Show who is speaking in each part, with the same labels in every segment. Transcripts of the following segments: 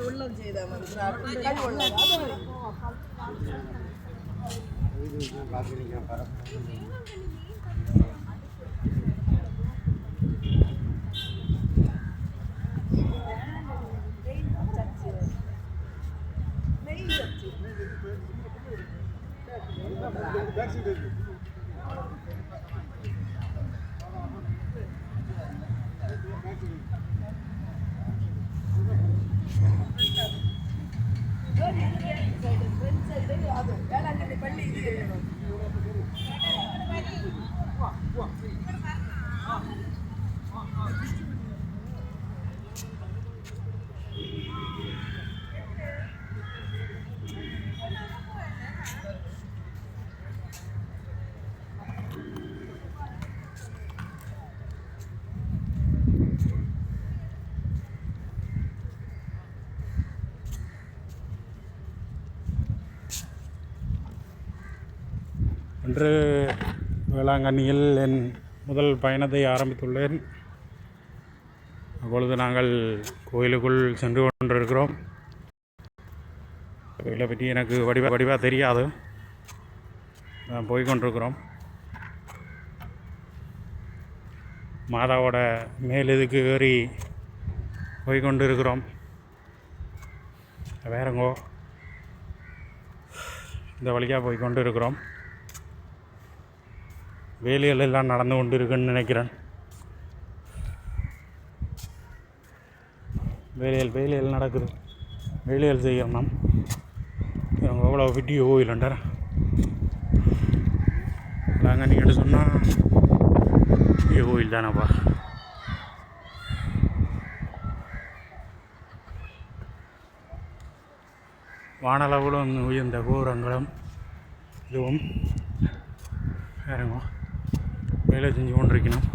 Speaker 1: వాడు ఉల్లం చేద్దామని ఉల్లం ಅದು வேளாங்கண்ணி பள்ளி இது
Speaker 2: இன்று வேளாங்கண்ணியில் என் முதல் பயணத்தை ஆரம்பித்துள்ளேன். அப்பொழுது நாங்கள் கோயிலுக்குள் சென்று கொண்டிருக்கிறோம். கோயிலை பற்றி எனக்கு வடிவா வடிவாக தெரியாது. நான் போய்கொண்டிருக்கிறோம் மாதாவோட மேல் இதுக்கு ஏறி போய்கொண்டு இருக்கிறோம் வேறங்கோ இந்த வழியாக போய் கொண்டு இருக்கிறோம் வேலைகள் எல்லாம் நடந்து கொண்டு இருக்குன்னு நினைக்கிறேன். வேலைகள் வேலைகள் நடக்குது. வேலைகள் செய்யணும் இவங்க எவ்வளோ வீடியோ கோயிலுண்டார நாங்கள் நீங்கள் சொன்னால் வீடியோ கோயில் தானேப்பா வானளவுடன் உயர்ந்த கோரங்களும் இதுவும் வேறங்க. வேலை செஞ்சு கொண்டிருக்கணும்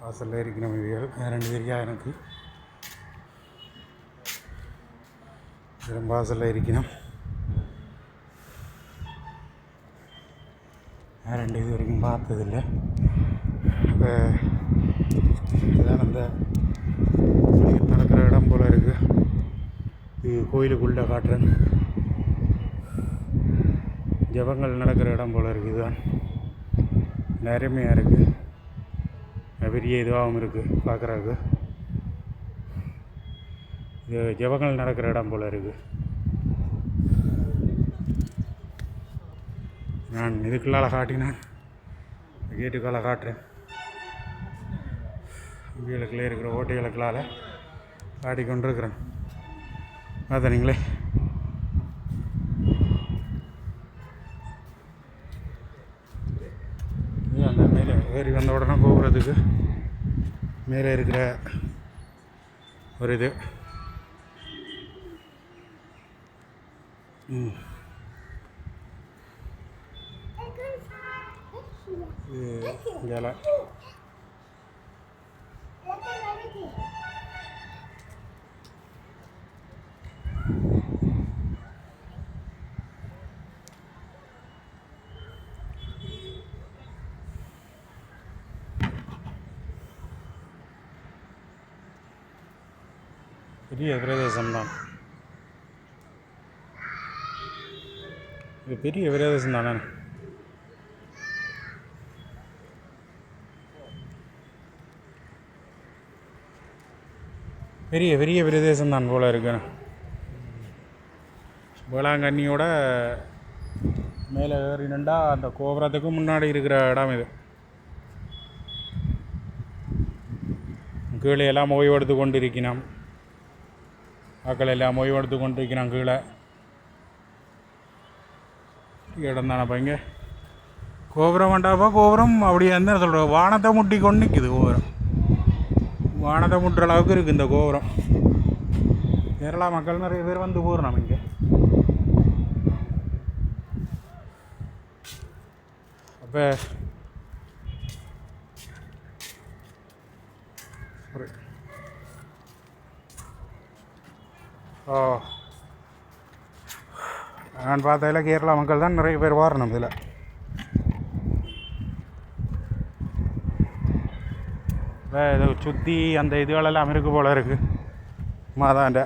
Speaker 2: வாசலில் இருக்கிற இவைகள் ரெண்டு தெரியா எனக்கு? வாசலில் இருக்கணும். நான் ரெண்டு இது வரைக்கும் பார்த்ததில்லை. இப்போ இதுதான் அந்த நடக்கிற இடம் போல் இருக்குது இது கோயிலுக்குள்ளே காட்டுறேன் ஜபங்கள் நடக்கிற இடம் போல் இருக்குது இதுதான். நேர்மையாக இருக்குது பெரிய இதுவாகவும் இருக்குது பார்க்குறதுக்கு இது ஜபங்கள் நடக்கிற இடம் போல் இருக்குது நான் இதுக்குள்ளால் காட்டினேன். கேட்டுக்கால காட்டுறேன். வீலுக்குள்ளே இருக்கிற ஓட்டைகளுக்குள்ளால காட்டிக்கொண்டிருக்கிறேன் பார்த்தானீங்களே இது அந்த மேலே ஏறி வந்த உடனே போகிறதுக்கு மேலே இருக்கிற ஒரு இது. ம் இது இலை பெரிய பிரதேசம் தான் இது பெரிய பிரதேசம் தானே பெரிய பெரிய பிரதேசம் தான் போல் இருக்கு. வேளாங்கண்ணியோட மேலே ஏறினண்டா அந்த கோபுரத்துக்கு முன்னாடி இருக்கிற இடம் இது. கீழே எல்லாம் ஓய்வெடுத்து கொண்டிருக்கணும் மக்கள் எல்லாம் ஓய்வெடுத்து கொண்டிருக்கிறான் கீழே. இடம் தானே இங்கே கோபுரம் வேண்டாப்பா கோபுரம். அப்படியே என்ன சொல்கிற வானத்தை முட்டி கொண்டு நிற்குது கோபுரம். வானத்தை முட்டுற அளவுக்கு இருக்குது இந்த கோபுரம். கேரளா மக்கள் நிறைய பேர் வந்து போகிறோம் இங்கே. அப்போ ஓ. நான் பார்த்ததில் கேரளா மக்கள் தான் நிறைய பேர் வாரணும் இதில். இதை சுற்றி அந்த இதுகளெல்லாம் இருக்கு போல இருக்குது மாதாண்ட.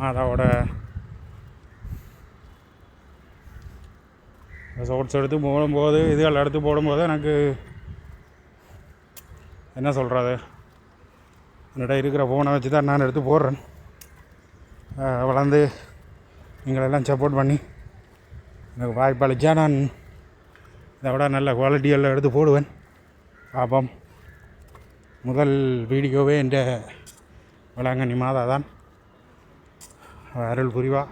Speaker 2: மாதாவோட ஷார்ட்ஸ் எடுத்து போடும்போது இதுகள் எடுத்து போடும்போது எனக்கு என்ன சொல்கிறது என்னோட இருக்கிற ஃபோனை வச்சு தான் நான் எடுத்து போடுறேன். வளர்ந்து நீங்களெல்லாம் சப்போர்ட் பண்ணி எனக்கு வாய்ப்பு அளித்தா நான் இதை விட நல்ல குவாலிட்டியெல்லாம் எடுத்து போடுவேன். பார்ப்போம் முதல் வீடியோவே என்ற வேளாங்கண்ணி மாதா தான். அருள் புரிவா.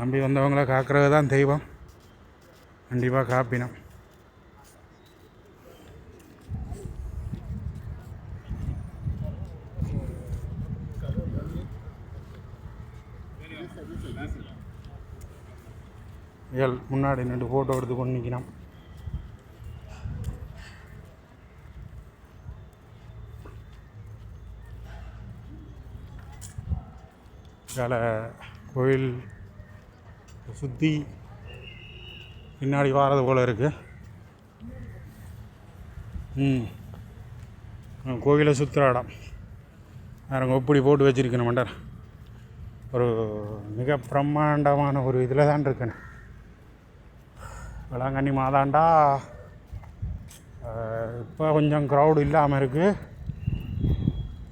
Speaker 2: நம்பி வந்தவங்களை காக்கிறது தான் தெய்வம். கண்டிப்பாக காப்பினம். ஏழ் முன்னாடி நின்று ஃபோட்டோ எடுத்து கொண்டு நிற்கணும் வேலை கோயில் சுற்றி பின்னாடி வாரது போல் இருக்குது ம். கோயிலை சுற்றுற இடம் வேறு ஒப்படி போட்டு வச்சுருக்கணும் மண்டர் ஒரு மிக பிரம்மாண்டமான ஒரு இதில் தான் இருக்கேன் வேளாங்கண்ணி மாதாண்டா. இப்போ கொஞ்சம் க்ரௌடு இல்லாமல் இருக்குது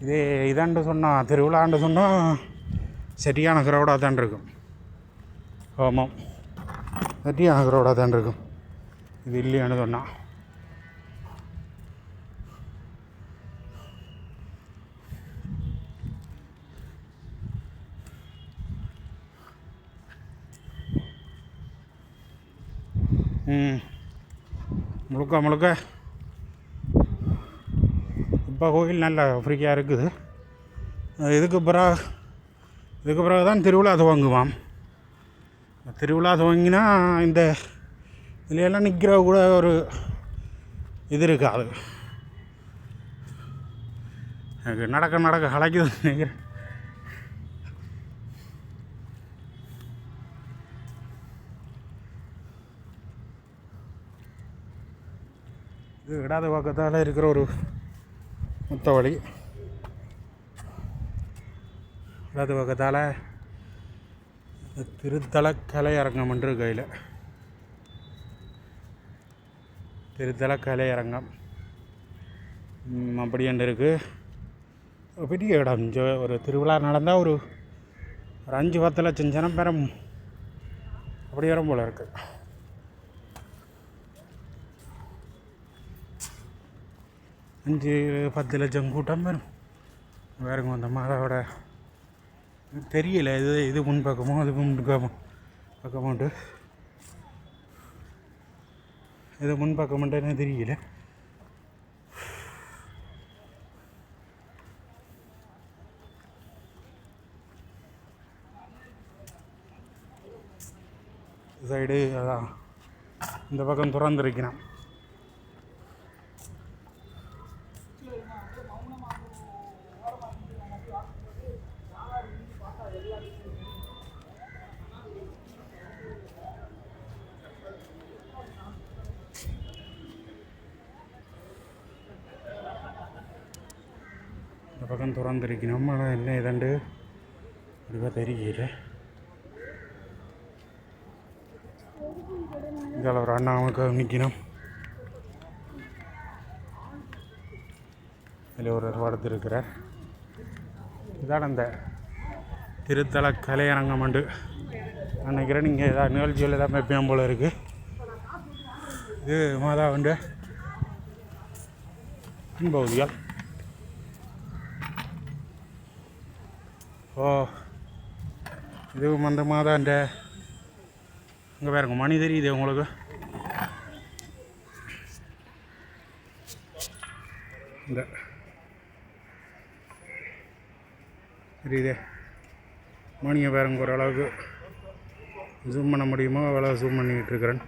Speaker 2: இதே இதாண்டு சொன்னால் திருவிழாண்டு சொன்னால் சரியான க்ரௌடாக தான் இருக்கும். ஆமாம். சரியான க்ரௌடாக தான் இருக்கும். இது இல்லையானு சொன்னால் முழுக்க முழுக்க இப்போ கோயில் நல்ல ஃப்ரீயாக இருக்குது. இதுக்கு பிறகு இதுக்கு பிறகு தான் திருவிழா துவங்குவாம். திருவிழா துவங்கினா இந்த இதுலையெல்லாம் நிற்கிற கூட ஒரு இது இருக்காது. எனக்கு நடக்க நடக்க கலைக்குது நினைக்கிறேன். இது இடாத பக்கத்தால் இருக்கிற ஒரு முத்த வழி இடது பக்கத்தால் திருத்தல கலையரங்கம் என்று கையில். திருத்தல கலையரங்கம் அப்படி என்று இருக்குது பெரிய இடம். ஒரு திருவிழா நடந்தால் ஒரு ஒரு அஞ்சு பத்து லட்சம் ஜனம் பெறும். அப்படி வரும் போல் இருக்குது அஞ்சு பத்து லட்சம் கூட்டம் வரும் வேறுங்க அந்த மாதாவோட தெரியல இது இது முன் பக்கமோ அது முன் பக்கமோ பக்கமோட்டு இது முன் பக்கமோட்டு தெரியல. சைடு அதான். இந்த பக்கம் திறந்துருக்கிறான். பக்கம் திறந்துருக்கணும். ஆனால் என்ன ஏதாண்டு? இதுவாக தெரியல இதில் ஒரு அண்ணா அவனுக்கு நிற்கணும் இதில் ஒரு படத்து இருக்கிறார். இதான் அந்த திருத்தல கலையரங்கம் உண்டு. நான் நினைக்கிறேன் நீங்கள் ஏதாவது நிகழ்ச்சிகள் ஏதாவது வைப்பேன் போல் இருக்குது இது மாதா உண்டு. பின்பகுதிகள் ஓ இது அந்த மாதம் அந்த இங்கே பாருங்க மணி தெரியுது உங்களுக்கு. இந்த. தெரியுதே. மணியை பாருங்க ஓரளவுக்கு ஜூம் பண்ண முடியுமோ? அவ்வளோ ஜூம் பண்ணிக்கிட்டு இருக்கிறேன்.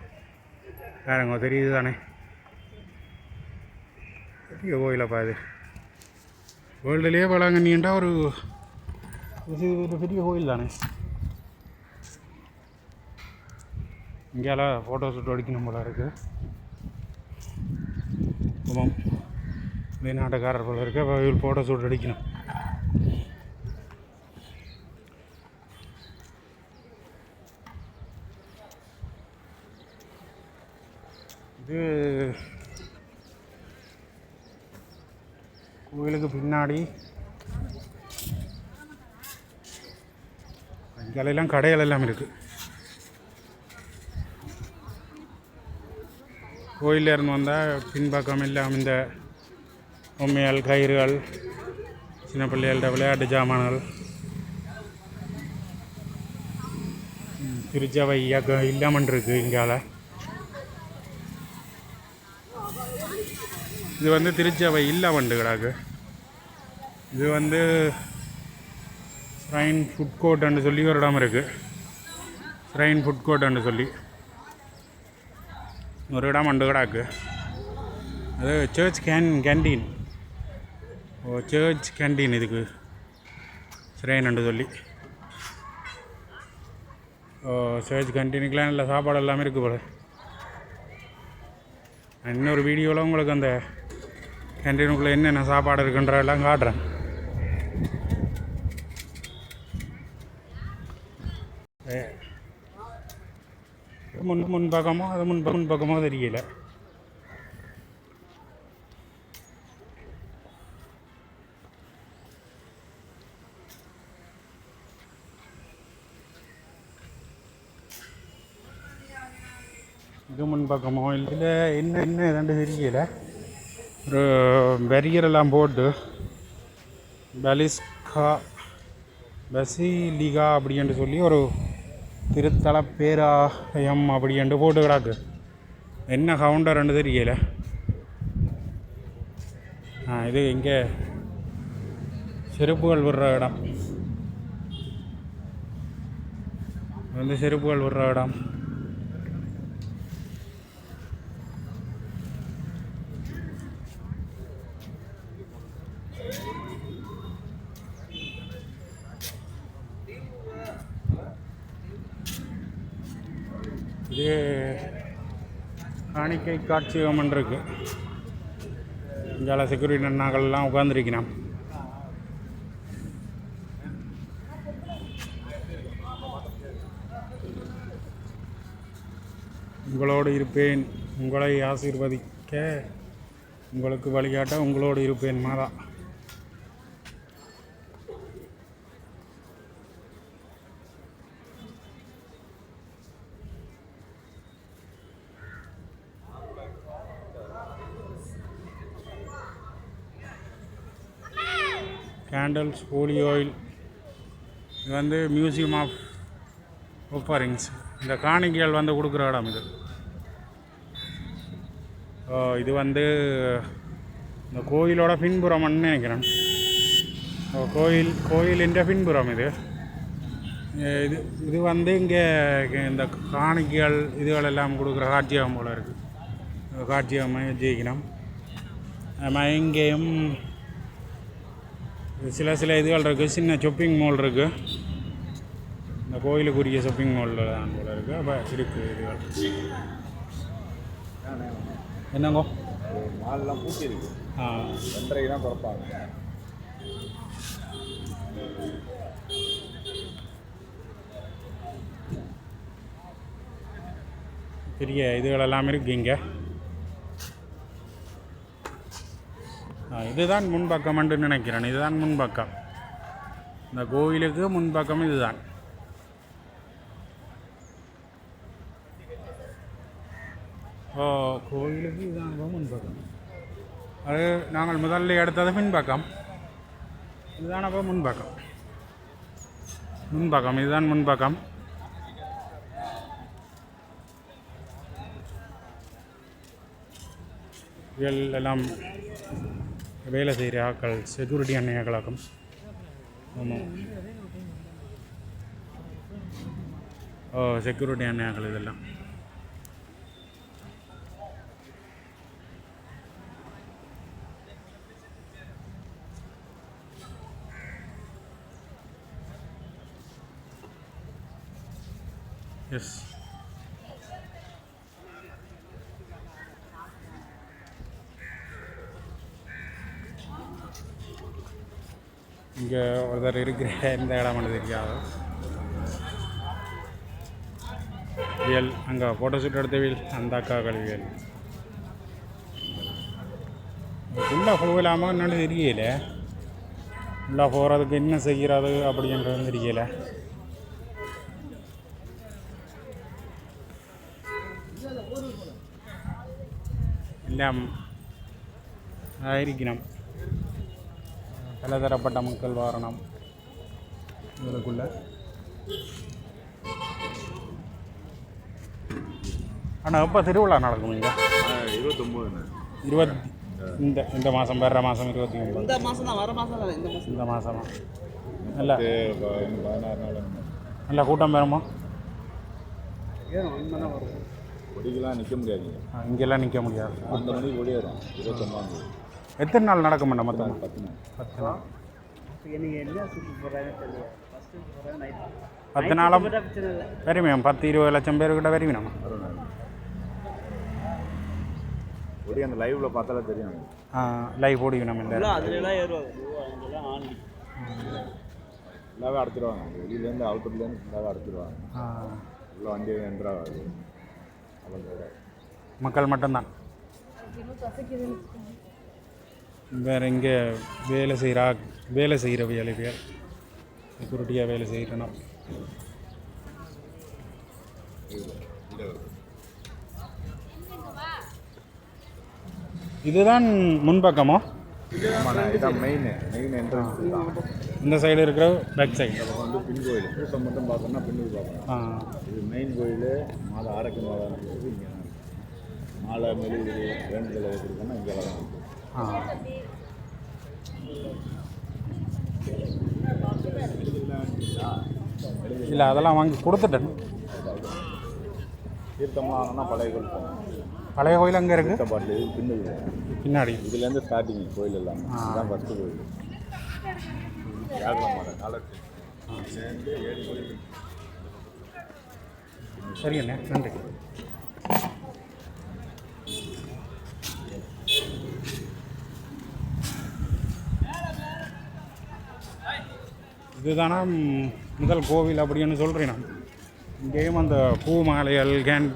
Speaker 2: வேறங்க தெரியுது தானே. பெரிய கோயிலப்பா இது. வேர்ல்டுலேயே வேளாங்கண்ணின்றா ஒரு இது ஒரு பெரிய கோயில் தானே இங்கேயால ஃபோட்டோ ஷூட் அடிக்கணும் போல இருக்குது ஆமாம் வெளிநாட்டுக்காரர் போல இருக்கு அப்போ ஃபோட்டோ ஷூட் அடிக்கணும் இது கோயிலுக்கு பின்னாடி இங்கெல்லாம் கடைகள் எல்லாம் இருக்குது கோயிலில் இருந்து வந்தால் பின்பக்கம் எல்லாம் இந்த பொம்மைகள் கயிறுகள் சின்ன பிள்ளைகள்ட விளையாட்டு ஜாமான்கள் திருச்சவை திருச்சபை இயக்கம் இல்லாமல் இருக்குது இங்கால. இது வந்து திருச்சபை இல்ல கிடாக்கு. இது வந்து ஸ்ரைன் ஃபுட் கோர்ட்னு சொல்லி ஒரு இடம் இருக்குது ஸ்ரைன் ஃபுட் கோர்ட்னு சொல்லி. ஒரு இடம் வண்டு கிடாக்கு. அது church can canteen oh church canteen இதுக்கு. ஸ்ரைன்னு சொல்லி. ஓ சர்ச் கேன்டீனுக்கெலாம் நல்ல சாப்பாடு எல்லாமே இருக்குது போல. நான் இன்னொரு வீடியோவில் உங்களுக்கு அந்த கேன்டீனுக்குள்ளே என்னென்ன சாப்பாடு இருக்குன்றதெல்லாம் காட்டுறேன். முன் முன் பக்கமோ அது முன் முன் பக்கமோ தெரியல. இது முன் பக்கமோ இல்லை என்ன என்ன ஏதாண்டு தெரியல. ஒரு பேரியரெல்லாம் போட்டு பலிஸ்கா பசிலிகா அப்படின்ட்டு சொல்லி ஒரு திருத்தல பேராயம் அப்படி என்று போட்டு கிடக்கு என்ன கவுண்டர்ன்னு தெரியல. இது இங்கே செருப்புகள் விடுற இடம். வந்து செருப்புகள் விடுற இடம் இது காணிக்கை காட்சியகம் இருக்கு. இங்கே செக்யூரிட்டி அண்ணாக்கள்லாம் உட்காந்துருக்கிறோம் உங்களோடு இருப்பேன். உங்களை ஆசீர்வதிக்க உங்களுக்கு வழிகாட்ட உங்களோடு இருப்பேன் மாதா. கேண்டல்ஸ் ஹோலி ஆயில் இது வந்து மியூசியம் ஆஃப் ஒப்பரிங்ஸ் இந்த காணிக்கைகள் வந்து கொடுக்குற இடம் இது. ஓ, இது வந்து இந்த கோயிலோட பின்புறம்னு நினைக்கிறேன். கோயில் கோயிலின் பின்புறம் இது. இது இது வந்து இங்கே இந்த காணிக்கைகள் இதுகள் எல்லாம் கொடுக்குற காட்சியகம் போல் இருக்குது காட்சியகம் ஜெயிக்கணும். இங்கேயும் சில சில இதுகள் இருக்குது சின்ன ஷாப்பிங் மால் இருக்குது இந்த கோயிலுக்குரிய ஷாப்பிங் மாலில் தான் போல இருக்குது அப்போ இருக்குது இதுகள். என்னங்கோ?
Speaker 3: நாலெல்லாம் பூட்டி இருக்கு.
Speaker 2: ஆ.
Speaker 3: ரெண்டரைக்கு தான் திறப்பாங்க.
Speaker 2: பெரிய இதுகள் எல்லாம் இருக்குது இங்கே. இதுதான் முன்பக்கம் என்று நினைக்கிறேன். இதுதான் முன்பக்கம். இந்த கோயிலுக்கு முன்பக்கம் இதுதான். ஓ கோயிலுக்கு இதுதான் முன்பக்கம். அது நாங்கள் முதல்ல எடுத்தது பின்பக்கம். இதுதான் அப்போ முன்பக்கம். முன்பக்கம் இதுதான் முன்பக்கம். எல்லாம் வேலை செய்கிற ஆக்கள் செக்யூரிட்டி அன்னையாக்களாக்கும் ஆமாம் ஓ செக்யூரிட்டி அன்னையாக்கள் இதெல்லாம். எஸ் இங்கே ஒருத்தர் இருக்கிற இந்த இடமானது தெரியாது. வியல் அங்கே ஃபோட்டோஷூட் எடுத்த வியல் அந்த அக்கா கழுவியல் ஃபுல்லாக போகலாமா என்னால தெரியல. ஃபுல்லாக போகிறதுக்கு என்ன செய்கிறது அப்படின்றது தெரியல. എല്ലാം ആയിരിക്കണം பலதரப்பட்ட மக்கள் வாரணம். இதுக்குள்ள ஆனால் எப்போ திருவிழா நடக்கும் இங்கே?
Speaker 3: இருபத்தொம்போதுண்ணே
Speaker 2: இருபத்தி இந்த இந்த மாதம் வர்ற மாதம் இருபத்தி ஒன்பது.
Speaker 1: இந்த மாதம் தான் வர மாதம் தான் இந்த மாதம்
Speaker 2: இந்த மாதமா நல்ல
Speaker 3: பதினாறு நாள்
Speaker 2: நல்ல கூட்டம் வருமா.
Speaker 3: கொடிக்கெல்லாம் நிற்க முடியாதுங்க.
Speaker 2: ஆ, இங்கெல்லாம் நிற்க முடியாது.
Speaker 3: அந்த மணிக்கு கொடியேறும் இருபத்தொம்பதாம்
Speaker 2: எத்தனை நாள் நடக்கும் மொத்தம்
Speaker 3: பத்து நாள்.
Speaker 2: பத்து நாள். பத்து நாளும் வருமே பத்து இருபது லட்சம் பேர்கிட்ட வருமே
Speaker 3: நாள் கொடி அந்த லைவ்ல பார்த்தாலே தெரியும்
Speaker 2: லைவ் ஓடிக்கணும் நம்ம இந்த
Speaker 1: அதுலலாம் ஏறுவாங்க. அதெல்லாம் ஆண்டி
Speaker 3: ஃபுல்லாகவே அடைச்சிருவாங்க. வெளியிலேருந்து அவுட்டர்லேருந்து ஃபுல்லாகவே அடைச்சிருவாங்க.
Speaker 2: ஆ,
Speaker 3: உள்ள வண்டி என்ட்ராகாது அவங்க
Speaker 2: மக்கள் மட்டும்தான். வேறு இங்கே வேலை செய்கிறா வேலை செய்கிற வேலை பேர் செக்யூரிட்டியாக வேலை செய்கிறணும் இதுதான் முன்பக்கமோ?
Speaker 3: இதான் மெயின் மெயின் என்ட்ரன்ஸ்
Speaker 2: இந்த சைடு இருக்கிற பேக் சைடு
Speaker 3: வந்து பின் கோயில். கூட்டம் மட்டும் பார்த்தோம்னா பின்னுக்கு பார்க்கணும். இது மெயின் கோயில் மாதா ஆரோக்கிய இருக்கு. மாலை மெழுகு வேண்டுதலை வச்சுருக்கோன்னா இங்கே.
Speaker 2: ஆ இல்லை அதெல்லாம் வாங்கி கொடுத்துட்டேன்.
Speaker 3: தீர்த்தம்லாம் பழைய கோயில்
Speaker 2: பழைய கோயில் அங்கே இருக்குது
Speaker 3: பாட்டில் இது
Speaker 2: பின்னாடி.
Speaker 3: இதுலேருந்து ஸ்டார்டிங் கோயில் எல்லாம். இதுதான் ஃபஸ்ட்டு கோயில். யாருக்கும் மாதா காலத்து. சேர்ந்து ஏழு கோயில்
Speaker 2: சரி அண்ணே நன்றி. இதுதானா முதல் கோவில் அப்படின்னு சொல்கிறேன் நான். இங்கேயும் அந்த பூ மாலைகள் கேன்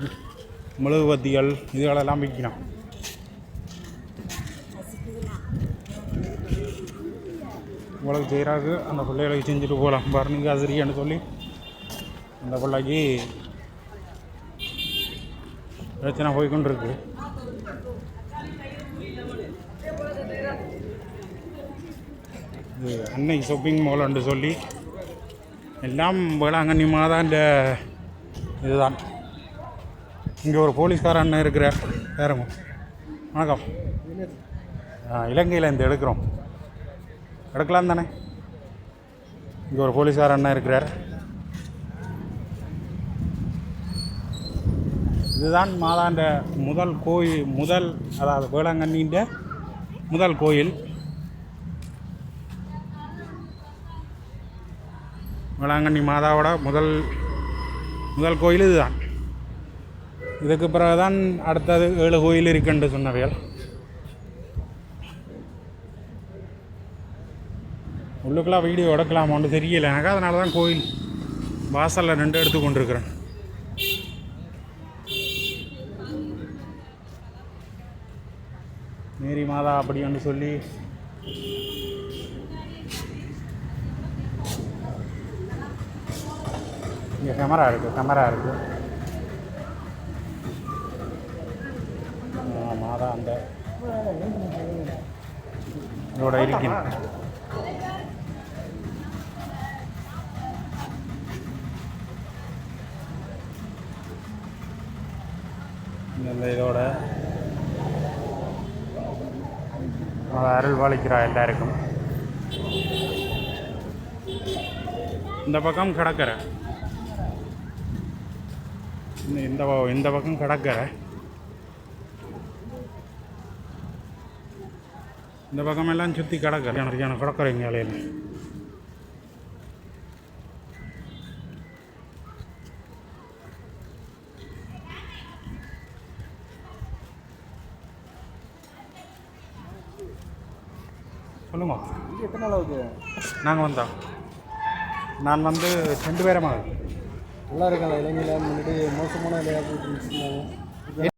Speaker 2: மெழுகுவத்திகள் இதுகளெல்லாம் விற்கிறான் உங்களுக்கு செய்கிறாங்க அந்த பிள்ளைகளுக்கு செஞ்சுட்டு போகலாம் பாருங்க ஆசிரியன்னு சொல்லி அந்த பிள்ளைக்கு பிரச்சனை போய்கொண்டிருக்கு. இது அன்னை ஷாப்பிங் மால்னு சொல்லி எல்லாம் வேளாங்கண்ணி மாதாண்ட இதுதான். இங்கே ஒரு போலீஸ்கார அண்ணன் இருக்கிற வேறங்க வணக்கம். இலங்கையில் இந்த எடுக்கிறோம். எடுக்கலாம் தானே? இங்கே ஒரு போலீஸ்கார அண்ணன் இருக்கிறார். இதுதான் மாதாண்ட முதல் கோயில் முதல் அதாவது வேளாங்கண்ணின்ற முதல் கோயில். வேளாங்கண்ணி மாதாவோட முதல் முதல் கோயில் இதுதான். இதுக்கு பிறகு தான் அடுத்தது ஏழு கோயில் இருக்குன்னு சொன்னவைகள். உள்ளுக்கெல்லாம் வீடியோ எடுக்கலாமான்னு தெரியல. எனக்கு அதனால தான் கோயில் வாசலில் நின்று எடுத்து கொண்டிருக்கிறேன். மேரி மாதா அப்படின்னு சொல்லி இங்கே கேமரா இருக்குது கேமரா இருக்குது மாதா அந்த. இதோட இருக்கணும் இந்த இதோட. அருள் பாலிக்கிறா எல்லாருக்கும். இந்த பக்கம் கடற்கரை. இந்த இந்த பக்கம் கடற்கரை? இந்த பக்கமெல்லாம் சுற்றி கடற்கரை. எனக்கு கடற்கரை இங்கே அலையில் சொல்லுங்க
Speaker 4: எத்தனை அளவுக்கு
Speaker 2: நாங்கள் வந்தோம். நான் வந்து ரெண்டு பேரமாக
Speaker 4: நல்லா இருக்காங்க இளைஞர்கள் முன்னாடி மோசமான விளையாட்டு